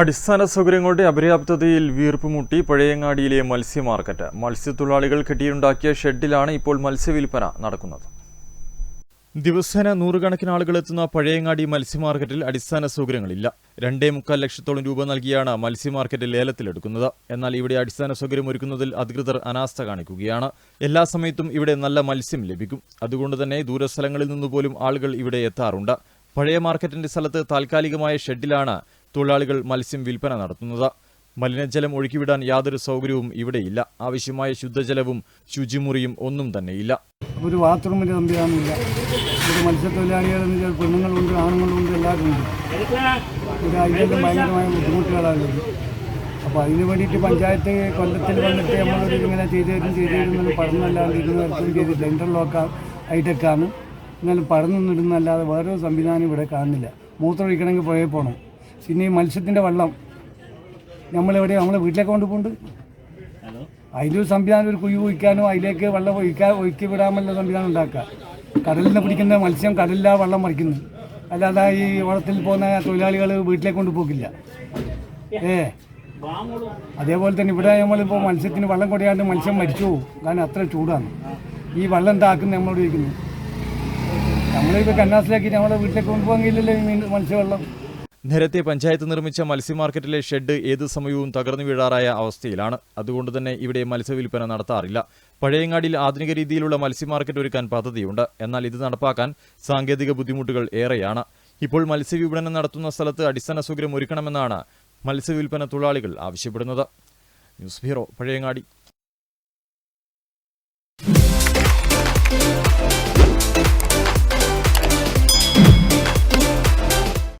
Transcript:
അടിസ്ഥാന സൗകര്യങ്ങളുടെ അപര്യാപ്തതയിൽ വീർപ്പുമുട്ടി പഴയങ്ങാടിയിലെ മത്സ്യ മാർക്കറ്റ് മത്സ്യത്തൊഴിലാളികൾ കെട്ടിയുണ്ടാക്കിയ ഷെഡിലാണ് ഇപ്പോൾ മത്സ്യവിൽപ്പന നടക്കുന്നത്. ദിവസേന നൂറുകണക്കിന് ആളുകൾ എത്തുന്ന പഴയങ്ങാടി മത്സ്യ മാർക്കറ്റിൽ അടിസ്ഥാന സൗകര്യങ്ങളില്ല. രണ്ടേ മുക്കാൽ ലക്ഷത്തോളം രൂപ നൽകിയാണ് മത്സ്യ മാർക്കറ്റ് ലേലത്തിലെടുക്കുന്നത്. എന്നാൽ ഇവിടെ അടിസ്ഥാന സൗകര്യം ഒരുക്കുന്നതിൽ അധികൃതർ അനാസ്ഥ കാണിക്കുകയാണ്. എല്ലാ സമയത്തും ഇവിടെ നല്ല മത്സ്യം ലഭിക്കും. അതുകൊണ്ട് തന്നെ ദൂരസ്ഥലങ്ങളിൽ നിന്നുപോലും ആളുകൾ ഇവിടെ എത്താറുണ്ട്. പഴയ മാർക്കറ്റിന്റെ സ്ഥലത്ത് താൽക്കാലികമായ ഷെഡിലാണ് തൊഴിലാളികൾ മത്സ്യം വിൽപ്പന നടത്തുന്നത്. മലിനജലം ഒഴുക്കിവിടാൻ യാതൊരു സൗകര്യവും ഇവിടെയില്ല. ആവശ്യമായ ശുദ്ധജലവും ശുചിമുറിയും ഒന്നും തന്നെയില്ല. ഒരു ബാത്റൂമിന്റെ സംവിധാനമില്ല ഒരു മത്സ്യത്തൊഴിലാളികളെന്ന് വെച്ചാൽ പെണ്ണുങ്ങളുണ്ട് ആണുങ്ങളുണ്ട് എല്ലാവരും ഉണ്ട് ഒരു ഭയങ്കരമായ ബുദ്ധിമുട്ടുകളാണുള്ളത് അപ്പോൾ അതിന് വേണ്ടിയിട്ട് പഞ്ചായത്ത് കൊല്ലത്തിൽ വന്നിട്ട് നമ്മളൊരു ഇങ്ങനെ ചെയ്തു തരും ചെയ്തു തരും എന്ന് പറഞ്ഞല്ലാണ്ട് ഇതൊന്നും ഇറക്കും ചെയ്തിട്ടില്ല ഇന്റർലോക്ക് ഹൈടെക്കാണ് എന്നാലും പഠനം നിടുന്നല്ലാതെ വേറൊരു സംവിധാനം ഇവിടെ കാണുന്നില്ല. മൂത്രമൊഴിക്കണമെങ്കിൽ പുഴയിൽ പോകണം പിന്നെ ഈ മത്സ്യത്തിന്റെ വെള്ളം. നമ്മളെവിടെ നമ്മളെ വീട്ടിലേക്ക് കൊണ്ടുപോകുന്നുണ്ട് ഒരു സംവിധാനം ഒരു കുഴി ഒഴിക്കാനോ അതിലേക്ക് വെള്ളം ഒഴിക്കാൻ ഒഴുക്കി വിടാമല്ല സംവിധാനം ഉണ്ടാക്കുക. കടലിൽ നിന്ന് പിടിക്കുന്ന മത്സ്യം കടലിലാ വെള്ളം മറിക്കുന്നു അല്ലാതെ ഈ വള്ളത്തിൽ പോകുന്ന തൊഴിലാളികൾ വീട്ടിലേക്ക് കൊണ്ടുപോകില്ല ഏ? അതേപോലെ തന്നെ ഇവിടെ നമ്മളിപ്പോൾ മത്സ്യത്തിന് വെള്ളം കൊടയാണ്ട് മത്സ്യം മരിച്ചു പോകും. കാരണം അത്ര ചൂടാണ്. ഈ വെള്ളം എന്താക്കുന്നത് നമ്മളോട് ഇരിക്കുന്നു നമ്മളിപ്പോൾ കന്നാസിലാക്കി നമ്മളെ വീട്ടിലേക്ക് കൊണ്ടുപോകില്ലല്ലോ ഈ മീൻ മത്സ്യവെള്ളം. നേരത്തെ പഞ്ചായത്ത് നിർമ്മിച്ച മത്സ്യ മാർക്കറ്റിലെ ഷെഡ് ഏത് സമയവും തകർന്നു വീഴാറായ അവസ്ഥയിലാണ്. അതുകൊണ്ട് തന്നെ ഇവിടെ മത്സ്യവിൽപ്പന നടത്താറില്ല. പഴയങ്ങാടിയിൽ ആധുനിക രീതിയിലുള്ള മത്സ്യ മാർക്കറ്റ് ഒരുക്കാൻ പദ്ധതിയുണ്ട്. എന്നാൽ ഇത് നടപ്പാക്കാൻ സാങ്കേതിക ബുദ്ധിമുട്ടുകൾ ഏറെയാണ്. ഇപ്പോൾ മത്സ്യവിപണനം നടത്തുന്ന സ്ഥലത്ത് അടിസ്ഥാന സൗകര്യം ഒരുക്കണമെന്നാണ് മത്സ്യവിൽപ്പന തൊഴിലാളികൾ ആവശ്യപ്പെടുന്നത്. News bureau Pazhayangadi.